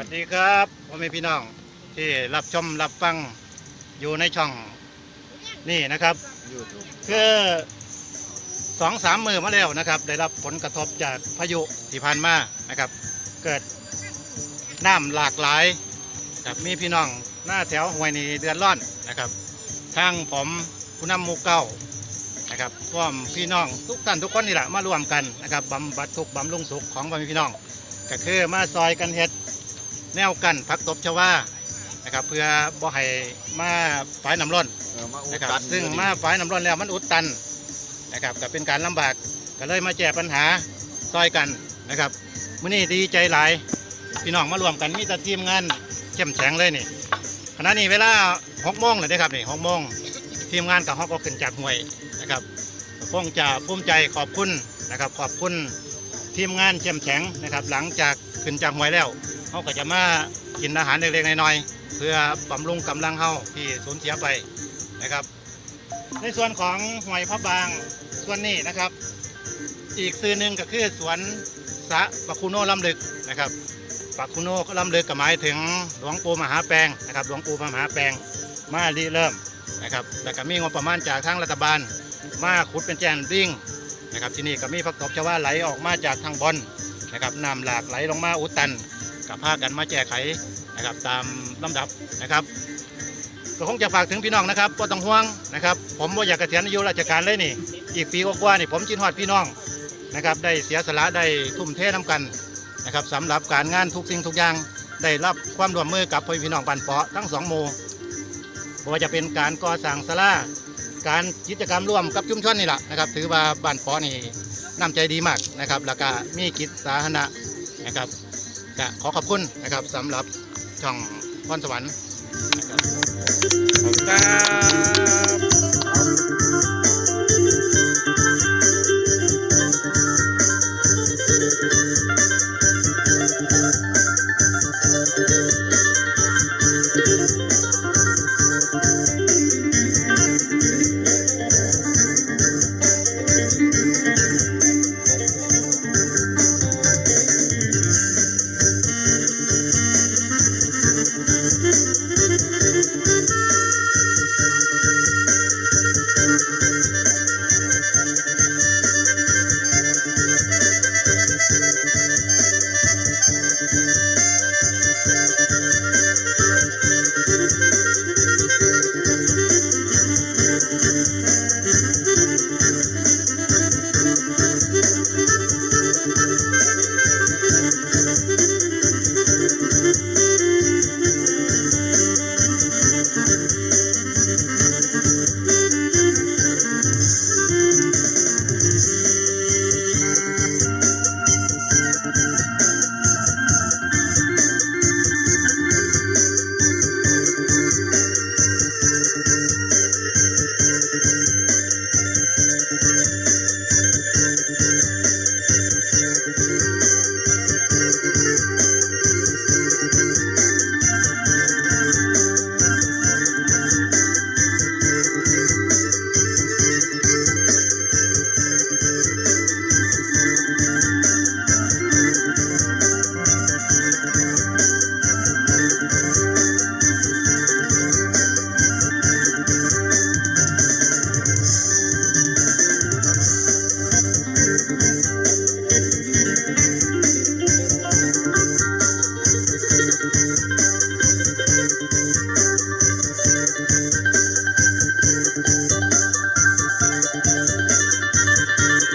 วัสดีครับพ่อแม่พี่น้องที่รับชมรับฟังอยู่ในช่องนี่นะครับยูทูบคือสองสามมือมาแล้วนะครับ ได้รับผลกระทบจากพายุที่ผ่านมานะครับ เกิดน้ำหลากหลายครับมีพี่น้องหน้าแถวห้วยนี่เดือดร้อนนะครับทางผมผู้นำหมูเก้านะครับพร้อมพี่น้องทุกท่านทุกคนนี่แหละมารวมกันนะครับบำบัดทุกข์บำรุงสุขของพ่อแม่พี่น้อง ก็คือมาซอยกันเฮ็ด แนวกันพักตบชวานะครับ เพื่อบ่ให้มาฝายน้ำร้อนเออมาอุดนะครับ ตันซึ่งอยู่มาฝายน้ำร้อนแล้วมันอุดตันนะครับก็เป็นการลำบากก็เลยมาแก้ปัญหาซอยกันนะครับมื้อนี้ดีใจหลายพี่น้องมารวมกันมีแต่ทีมงานเข้มแข็งเลยนี่ขณะนี้เวลา6โมงแล้วเด้อครับนี่6โมงทีมงานกับฮอกก็ขึ้นจากห้วยนะครับคงจะภูมิใจขอบคุณนะครับ ขอบคุณทีมงานเข้มแข็งนะครับ หลังจากขึ้นจากห้วยแล้ว เขาก็จะมากินอาหารเล็กๆน้อยๆเพื่อบำรุงกำลังเฮาที่สูญเสียไปนะครับ ในส่วนของหอยพระบางส่วนนี้นะครับ อีกซื้อหนึ่งก็คือสวนสะปะคุโนลำลึกนะครับปะคุโนลำลึกก็หมายถึงหลวงปู่มหาแปลงนะครับ หลวงปู่มหาแปลงมารีเริ่มนะครับแล้วก็มีงบประมาณจากทางรัฐบาล มาขุดเป็นแจนริ่งนะครับที่นี่ก็มีผักตบชวาไหลออกมาจากทางบอนนะครับน้ำหลากไหลลงมาอุดตัน กับพากันมาแก้ไขนะครับตามลำดับนะครับก็คงจะฝากถึงพี่น้องนะครับก็ต้องห่วงนะครับ ผมว่าอยากเกษียณอายุราชการเลยนี่ อีกปีกว่าๆนี่ผมจินฮอดพี่น้องนะครับ ได้เสียสละได้ทุ่มเทน้ำกันนะครับสำหรับการงานทุกสิ่งทุกอย่างได้รับความร่วมมือกับพี่น้องบันเปาะทั้งสองหมู่บ่ว่าจะเป็นการก่อสร้างศาลาการกิจกรรมร่วมกับชุมชนนี่แหละนะครับ ถือว่าบ้านเปาะนี่น้ำใจดีมากนะครับ แล้วก็มีกิจสาธารณะนะครับ ก็ขอขอบคุณนะครับสำหรับช่องพรสวรรค์นะครับขอบคุณครับ Música